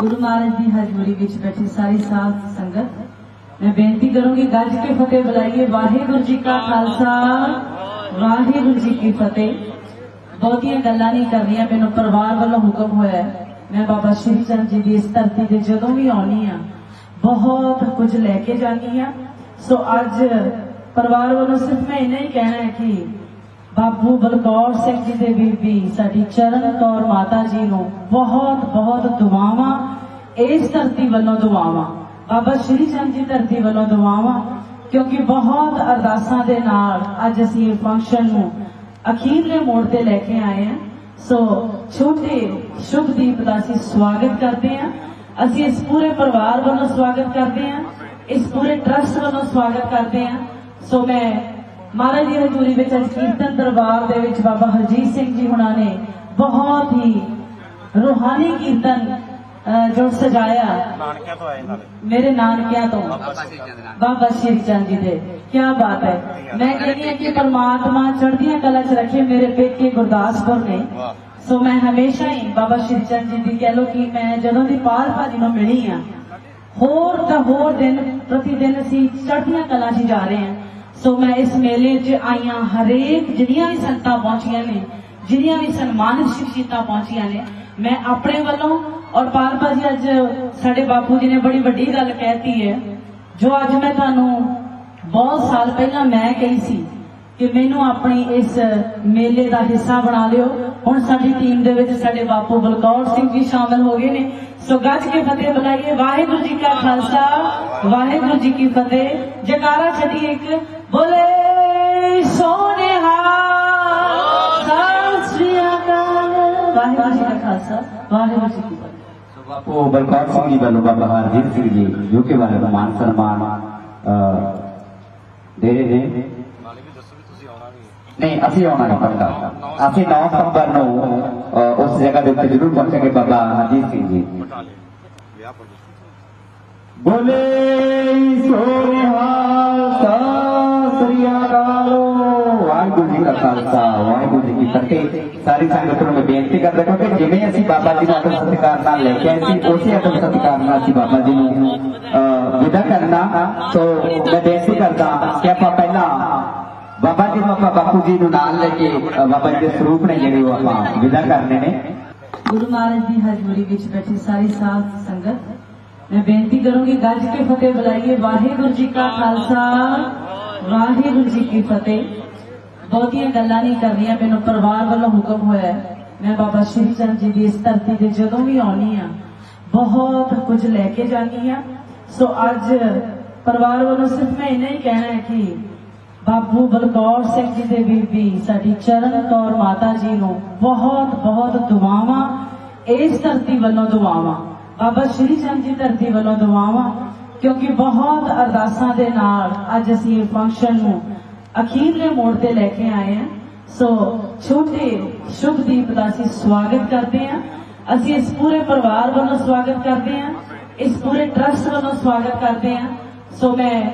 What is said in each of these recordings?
ਗੁਰੂ ਮਹਾਰਾਜ ਦੀ ਹਜ਼ੂਰੀ ਵਿੱਚ ਬੈਠੀ ਸਾਰੀ ਸਾਧ ਸੰਗਤ, ਮੈਂ ਬੇਨਤੀ ਕਰੂੰਗੀ ਗੱਜ ਕੇ ਫਤਿਹ ਬੁਲਾਈਏ। ਵਾਹਿਗੁਰੂ ਜੀ ਕਾ ਖਾਲਸਾ, ਵਾਹਿਗੁਰੂ ਜੀ ਕੀ ਫਤਿਹ। ਬਹੁਤੀਆਂ ਗੱਲਾਂ ਨਹੀਂ ਕਰਨੀਆਂ, ਮੈਨੂੰ ਪਰਿਵਾਰ ਵੱਲੋਂ ਹੁਕਮ ਹੋਇਆ ਮੈਂ ਬਾਬਾ ਸ਼੍ਰੀ ਚੰਦ ਜੀ ਦੀ ਇਸ ਧਰਤੀ ਤੇ ਜਦੋਂ ਵੀ ਆਉਣੀ ਆ, ਬਹੁਤ ਕੁਝ ਲੈ ਕੇ ਜਾਣੀ ਆ। ਸੋ ਅੱਜ ਪਰਿਵਾਰ ਵੱਲੋਂ ਸਿਰਫ ਮੈਂ ਇੰਨਾ ਹੀ ਕਹਿਣਾ ਹੈ ਕਿ ਬਾਬੂ ਬਲਕੌਰ ਸਿੰਘ ਜੀ ਦੇ ਬੀਬੀ ਸਾਡੀ ਚਰਨ ਕੌਰ ਮਾਤਾ ਜੀ ਨੂੰ ਬਹੁਤ ਬਹੁਤ ਦੁਆਵਾਂ ਇਸ ਧਰਤੀ ਵੱਲੋਂ ਦੁਆਵਾਂ ਬਾਬਾ ਸ਼੍ਰੀ ਚੰਦ ਜੀ ਧਰਤੀ ਵੱਲੋਂ ਦੁਆਵਾਂ ਕਿਉਂਕਿ ਬਹੁਤ ਅਰਦਾਸਾਂ ਦੇ ਨਾਲ ਅੱਜ ਅਸੀਂ ਇਹ ਫੰਕਸ਼ਨ ਨੂੰ ਅਖੀਰਲੇ ਮੋੜ ਤੇ ਲੈ ਕੇ ਆਏ ਹਾਂ। ਸੋ ਛੋਟੇ ਸ਼ੁਭਦੀਪ ਦਾ ਅਸੀਂ ਸਵਾਗਤ ਕਰਦੇ ਹਾਂ। ਅਸੀਂ ਇਸ ਪੂਰੇ ਪਰਿਵਾਰ ਵੱਲੋਂ ਸਵਾਗਤ ਕਰਦੇ ਹਾਂ। ਇਸ ਪੂਰੇ ਟਰਸਟ ਵੱਲੋਂ ਸਵਾਗਤ ਕਰਦੇ ਹਾਂ। ਸੋ ਮੈਂ ਮਹਾਰਾਜ ਦੀ ਹਜ਼ੂਰੀ ਵਿੱਚ ਅੱਜ ਕੀਰਤਨ ਦਰਬਾਰ ਦੇ ਵਿੱਚ ਬਾਬਾ ਹਰਜੀਤ ਸਿੰਘ ਜੀ ਹੁਣਾਂ ਨੇ ਬਹੁਤ ਹੀ ਰੂਹਾਨੀ ਕੀਰਤਨ ਜੋ ਸਜਾਇਆ। ਨਾਨਕਿਆਂ ਤੋਂ ਆਏ ਨਾਲੇ। ਮੇਰੇ ਨਾਨਕਿਆਂ ਤੋਂ। ਬਾਬਾ ਸ਼੍ਰੀ ਚੰਦ ਜੀ ਦੇ। ਕੀ ਬਾਤ ਹੈ। ਮੈਂ ਕਹਿੰਦੀ ਹਾਂ ਕਿ ਪਰਮਾਤਮਾ ਚੜ੍ਹਦੀਆਂ ਕਲਾ 'ਚ ਰੱਖੇ ਮੇਰੇ ਪੇਕੇ ਗੁਰਦਾਸਪੁਰ ਨੇ। ਸੋ ਮੈਂ ਹਮੇਸ਼ਾ ਹੀ ਬਾਬਾ ਸ਼੍ਰੀ ਚੰਦ ਜੀ ਦੀ ਕਹਿ ਲੋ ਕਿ ਮੈਂ ਜਦੋਂ ਦੀ ਪਾਲ ਭਾਜੀ ਨੂੰ ਮਿਲੀ ਆ ਹੋਰ ਤਾਂ ਹੋਰ ਦਿਨ ਪ੍ਰਤੀ ਦਿਨ ਅਸੀਂ ਚੜ੍ਹਦੀਆਂ ਕਲਾ 'ਚ ਜਾ ਰਹੇ ਹਾਂ। ਸੋ ਮੈਂ ਇਸ ਮੇਲੇ 'ਚ ਆਈਆਂ ਹਰੇਕ ਜਿਹੜੀਆਂ ਵੀ ਸੰਤਾਂ ਪਹੁੰਚੀਆਂ ਨੇ, ਜਿਹੜੀਆਂ ਵੀ ਸਨਮਾਨਿਤ ਸ਼ਖਸੀਅਤਾਂ ਪਹੁੰਚੀਆਂ ਨੇ, ਮੈਂ ਆਪਣੇ ਵੱਲੋਂ ਔਰ ਪਾਰਪਾ ਜੀ ਅੱਜ ਸਾਡੇ ਬਾਪੂ ਜੀ ਨੇ ਬੜੀ ਵੱਡੀ ਗੱਲ ਕਹਿਤੀ ਹੈ, ਜੋ ਅੱਜ ਮੈਂ ਤੁਹਾਨੂੰ ਬਹੁਤ ਸਾਲ ਪਹਿਲਾਂ ਮੈਂ ਕਹੀ ਸੀ ਕਿ ਮੈਨੂੰ ਆਪਣੀ ਇਸ ਮੇਲੇ ਦਾ ਹਿੱਸਾ ਬਣਾ ਲਿਓ। ਹੁਣ ਸਾਡੀ ਟੀਮ ਦੇ ਵਿੱਚ ਸਾਡੇ ਬਾਪੂ ਬਲਕੌਰ ਸਿੰਘ ਜੀ ਸ਼ਾਮਲ ਹੋ ਗਏ ਨੇ। ਸੋ ਗੱਜ ਕੇ ਫਤਿਹ ਬੁਲਾਈਏ। ਵਾਹਿਗੁਰੂ ਜੀ ਕਾ ਖਾਲਸਾ, ਵਾਹਿਗੁਰੂ ਜੀ ਕੀ ਫਤਿਹ। ਜਕਾਰਾ ਛੱਡੀ ਇੱਕ ਬੋਲੇ ਸੋਨੇਹਾ ਸਤਿ ਸ੍ਰੀ ਅਕਾਲ ਵਾਹਿਗੁਰੂ ਜੀ ਕਾ ਖਾਲਸਾ ਵਾਹਿਗੁਰੂ ਜੀ ਕੀ ਫਤਿਹ ਸੋ ਬਾਪੂ ਬਲਕਾਰ ਸਿੰਘ ਜੀ ਵੱਲੋਂ ਬਾਬਾ ਹਰਜੀਤ ਸਿੰਘ ਜੀ ਜੋ ਕਿ ਬਾਰੇ ਮਾਨ ਸਨਮਾਨ ਅਹ, ਦੇ ਰਹੇ ਨੇ ਨਾਲੇ ਵੀ ਦੱਸੋ ਵੀ ਤੁਸੀਂ ਆਉਣਾ ਵੀ ਹੈ। ਨਹੀਂ ਅਸੀਂ ਆਉਣਾ ਨਹੀਂ ਪੱਕਾ ਅਸੀਂ 9 ਸਤੰਬਰ ਨੂੰ ਅਹ, ਉਸ ਜਗ੍ਹਾ ਦੇ ਉੱਤੇ ਜ਼ਰੂਰ ਪਹੁੰਚਾਂਗੇ ਬਾਬਾ ਹਰਜੀਤ ਸਿੰਘ ਜੀ ਬਟਾਲੇ ਵਿਆਹ ਪਰ ਬੋਲੇ ਸੋਨਿਹਾ ਸਤਿ ਸ੍ਰੀ ਅਕਾਲ ਵਾਹਿਗੁਰੂ ਜੀ ਕਾ ਖਾਲਸਾ, ਵਾਹਿਗੁਰੂ ਜੀ ਕੀ ਫਤਿਹ। ਸਾਰੀ ਸੰਗਤ ਨੂੰ ਮੈਂ ਬੇਨਤੀ ਕਰਦਾ ਕਿਉਂਕਿ ਜਿਵੇਂ ਅਸੀਂ ਬਾਬਾ ਜੀ ਨੂੰ ਆਪਣੇ ਸਤਿਕਾਰ ਨਾਲ ਲੈ ਕੇ ਆਏ ਸੀ, ਉਸੇ ਆਪਣੇ ਸਤਿਕਾਰ ਨਾਲ ਅਸੀਂ ਬਾਬਾ ਜੀ ਨੂੰ ਵਿਦਾ ਕਰਨਾ। ਸੋ ਮੈਂ ਬੇਨਤੀ ਕਰਦਾ ਕਿ ਆਪਾਂ ਪਹਿਲਾਂ ਬਾਬਾ ਜੀ ਨੂੰ, ਆਪਾਂ ਬਾਪੂ ਜੀ ਨੂੰ ਨਾਲ ਲੈ ਕੇ ਬਾਬਾ ਜੀ ਦੇ ਸਰੂਪ ਨੇ ਜਿਹੜੇ ਉਹ ਆਪਾਂ ਵਿਦਾ ਕਰਨੇ ਨੇ। ਗੁਰੂ ਮਹਾਰਾਜ ਦੀ ਹਜ਼ੂਰੀ ਵਿੱਚ ਬੈਠੀ ਸਾਰੀ ਸਾਧ ਸੰਗਤ, ਮੈਂ ਬੇਨਤੀ ਕਰੂੰਗੀ, ਗੱਜ ਕੇ ਫਤਿਹ ਬੁਲਾਈਏ। ਵਾਹਿਗੁਰੂ ਜੀ ਕਾ ਖਾਲਸਾ, ਵਾਹਿਗੁਰੂ ਜੀ ਕੀ ਫਤਿਹ। ਬਹੁਤੀਆਂ ਗੱਲਾਂ ਨਹੀਂ ਕਰਨੀਆਂ, ਮੈਨੂੰ ਪਰਿਵਾਰ ਵੱਲੋਂ ਹੁਕਮ ਹੋਇਆ ਮੈਂ ਬਾਬਾ ਸ਼੍ਰੀ ਚੰਦ ਜੀ ਦੀ ਇਸ ਧਰਤੀ ਤੇ ਜਦੋਂ ਵੀ ਆਉਣੀ ਆ, ਬਹੁਤ ਕੁਝ ਲੈ ਕੇ ਜਾਣੀ ਆ। ਸੋ ਅੱਜ ਪਰਿਵਾਰ ਵੱਲੋਂ ਸਿਰਫ ਮੈਂ ਇੰਨਾ ਹੀ ਕਹਿਣਾ ਹੈ ਕਿ ਬਾਬੂ ਬਲਕੌਰ ਸਿੰਘ ਜੀ ਦੇ ਬੀਬੀ ਸਾਡੀ ਚਰਨ ਕੌਰ ਮਾਤਾ ਜੀ ਨੂੰ ਬਹੁਤ ਬਹੁਤ ਦੁਆਵਾਂ, ਇਸ ਧਰਤੀ ਵੱਲੋਂ ਦੁਆਵਾਂ, ਬਾਬਾ ਸ਼੍ਰੀ ਚੰਦ ਜੀ ਧਰਤੀ ਵੱਲੋਂ ਦੁਆਵਾਂ, ਕਿਉਂਕਿ ਬਹੁਤ ਅਰਦਾਸਾਂ ਦੇ ਨਾਲ ਅੱਜ ਅਸੀਂ ਇਹ ਫੰਕਸ਼ਨ ਨੂੰ ਅਖੀਰਲੇ ਮੋੜ ਤੇ ਲੈ ਕੇ ਆਏ ਹਾਂ। ਸੋ ਛੋਟੇ ਸ਼ੁਭਦੀਪ ਦਾ ਅਸੀਂ ਸਵਾਗਤ ਕਰਦੇ ਹਾਂ। ਅਸੀਂ ਇਸ ਪੂਰੇ ਪਰਿਵਾਰ ਵੱਲੋਂ ਸਵਾਗਤ ਕਰਦੇ ਹਾਂ। ਇਸ ਪੂਰੇ ਟਰਸਟ ਵੱਲੋਂ ਸਵਾਗਤ ਕਰਦੇ ਹਾਂ। ਸੋ ਮੈਂ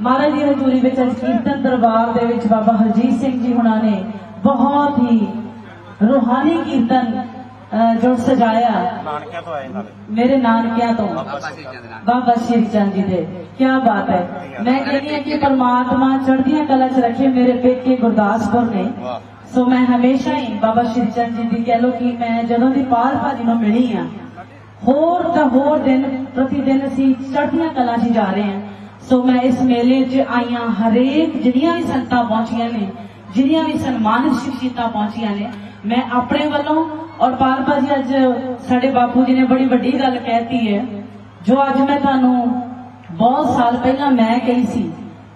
ਮਹਾਰਾਜ ਦੀ ਹਜ਼ੂਰੀ ਵਿੱਚ ਅੱਜ ਕੀਰਤਨ ਦਰਬਾਰ ਦੇ ਵਿੱਚ ਬਾਬਾ ਹਰਜੀਤ ਸਿੰਘ ਜੀ ਹੁਣਾਂ ਨੇ ਬਹੁਤ ਹੀ ਰੂਹਾਨੀ ਕੀਰਤਨ ਜੋ ਸਜਾਇਆ ਨਾਨਕਿਆਂ ਤੋਂ ਆਏ ਨਾਲੇ। ਮੇਰੇ ਨਾਨਕਿਆਂ ਤੋਂ। ਬਾਬਾ ਸ਼੍ਰੀ ਚੰਦ ਜੀ ਦੇ। ਕੀ ਬਾਤ ਹੈ। ਮੈਂ ਕਹਿੰਦੀ ਹਾਂ ਕਿ ਪਰਮਾਤਮਾ ਚੜ੍ਹਦੀਆਂ ਕਲਾ 'ਚ ਰੱਖੇ ਮੇਰੇ ਪੇਕੇ ਗੁਰਦਾਸਪੁਰ ਨੇ। ਸੋ ਮੈਂ ਹਮੇਸ਼ਾ ਹੀ ਬਾਬਾ ਸ਼੍ਰੀ ਚੰਦ ਜੀ ਦੀ ਕਹਿ ਲੋ ਕਿ ਮੈਂ ਜਦੋਂ ਦੀ ਪਾਲ ਭਾਜੀ ਨੂੰ ਮਿਲੀ ਆ ਹੋਰ ਤਾਂ ਹੋਰ ਦਿਨ ਪ੍ਰਤੀ ਦਿਨ ਅਸੀਂ ਚੜ੍ਹਦੀਆਂ ਕਲਾ 'ਚ ਜਾ ਰਹੇ ਹਾਂ। ਸੋ ਮੈਂ ਇਸ ਮੇਲੇ 'ਚ ਆਈਆਂ ਹਰੇਕ ਜਿਹੜੀਆਂ ਵੀ ਸੰਤਾਂ ਪਹੁੰਚੀਆਂ ਨੇ ਜਿਹੜੀਆਂ ਵੀ ਸਨਮਾਨਿਤ ਸ਼ਖਸੀਅਤਾਂ ਪਹੁੰਚੀਆਂ ਨੇ ਮੈਂ ਆਪਣੇ ਵੱਲੋਂ ਔਰ ਪਾਰਪਾ ਜੀ ਅੱਜ ਸਾਡੇ ਬਾਪੂ ਜੀ ਨੇ ਬੜੀ ਵੱਡੀ ਗੱਲ ਕਹਿਤੀ ਹੈ, ਜੋ ਅੱਜ ਮੈਂ ਤੁਹਾਨੂੰ ਬਹੁਤ ਸਾਲ ਪਹਿਲਾਂ ਮੈਂ ਕਹੀ ਸੀ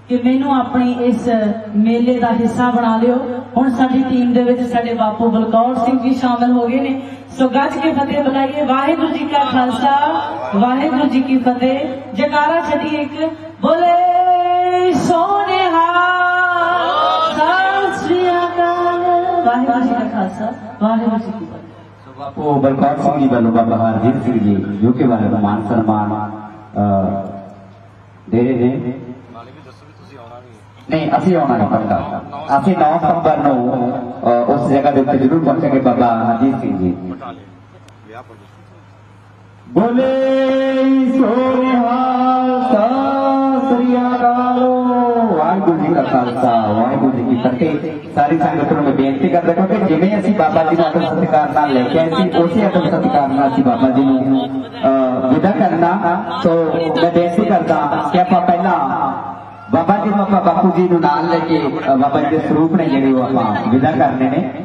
ਕਿ ਮੈਨੂੰ ਆਪਣੀ ਇਸ ਮੇਲੇ ਦਾ ਹਿੱਸਾ ਬਣਾ ਲਿਓ। ਹੁਣ ਸਾਡੀ ਟੀਮ ਦੇ ਵਿੱਚ ਸਾਡੇ ਬਾਪੂ ਬਲਕੌਰ ਸਿੰਘ ਜੀ ਸ਼ਾਮਲ ਹੋ ਗਏ ਨੇ। ਸੋ ਗੱਜ ਕੇ ਫਤਿਹ ਬੁਲਾਈਏ। ਵਾਹਿਗੁਰੂ ਜੀ ਕਾ ਖਾਲਸਾ, ਵਾਹਿਗੁਰੂ ਜੀ ਕੀ ਫਤਿਹ। ਜਕਾਰਾ ਛੱਡੀ ਇੱਕ। ਬੋਲੇ ਸੋਨੇਹਾ। ਸਤਿ ਸ੍ਰੀ ਅਕਾਲ। ਵਾਹਿਗੁਰੂ ਜੀ ਕਾ ਖਾਲਸਾ, ਵਾਹਿਗੁਰੂ ਜੀ ਕੀ ਫਤਿਹ। ਸੋ ਬਾਪੂ ਬਲਕਾਰ ਸਿੰਘ ਜੀ ਵੱਲੋਂ ਬਾਬਾ ਹਰਜੀਤ ਸਿੰਘ ਜੀ ਜੋ ਕਿ ਬਾਰੇ ਮਾਨ ਸਨਮਾਨ ਅਹ, ਦੇ ਰਹੇ ਨੇ ਨਾਲੇ ਵੀ ਦੱਸੋ ਵੀ ਤੁਸੀਂ ਆਉਣਾ ਵੀ ਹੈ। ਨਹੀਂ ਅਸੀਂ ਆਉਣਾ ਨਹੀਂ ਪੱਕਾ ਅਸੀਂ 9 ਸਤੰਬਰ ਨੂੰ ਅਹ, ਉਸ ਜਗ੍ਹਾ ਦੇ ਉੱਤੇ ਜ਼ਰੂਰ ਪਹੁੰਚਾਂਗੇ ਬਾਬਾ ਹਰਜੀਤ ਸਿੰਘ ਜੀ ਬਟਾਲੇ ਵਿਆਹ ਪਰ ਬੋਲੇ ਸੋਨਿਹਾਲ ਸਤਿ ਸ੍ਰੀ ਅਕਾਲ ਵਾਹਿਗੁਰੂ ਜੀ ਕਾ ਖਾਲਸਾ ਵਾਹਿਗੁਰੂ ਜੀ ਕੀ ਫਤਿਹ। ਸਾਰੀ ਸੰਗਤ ਨੂੰ ਬੇਨਤੀ ਕਰਦਾ ਕਿਉਂਕਿ ਜਿਵੇਂ ਅਸੀਂ ਬਾਬਾ ਜੀ ਨੂੰ ਆਦਰ ਸਤਿਕਾਰ ਨਾਲ ਲੈ ਕੇ ਆਏ ਸੀ ਉਸੇ ਆਦਰ ਸਤਿਕਾਰ ਨਾਲ ਅਸੀਂ ਬਾਬਾ ਜੀ ਨੂੰ ਅਹ, ਵਿਦਾ ਕਰਨਾ। ਸੋ ਮੈਂ ਬੇਨਤੀ ਕਰਦਾ ਕਿ ਆਪਾਂ ਪਹਿਲਾਂ ਬਾਬਾ ਜੀ ਨੂੰ ਆਪਾਂ ਬਾਪੂ ਜੀ ਨੂੰ ਨਾਲ ਲੈ ਕੇ ਬਾਬਾ ਜੀ ਦੇ ਸਰੂਪ ਨੇ ਜਿਹੜੇ ਉਹ ਆਪਾਂ ਵਿਦਾ ਕਰਨੇ ਨੇ।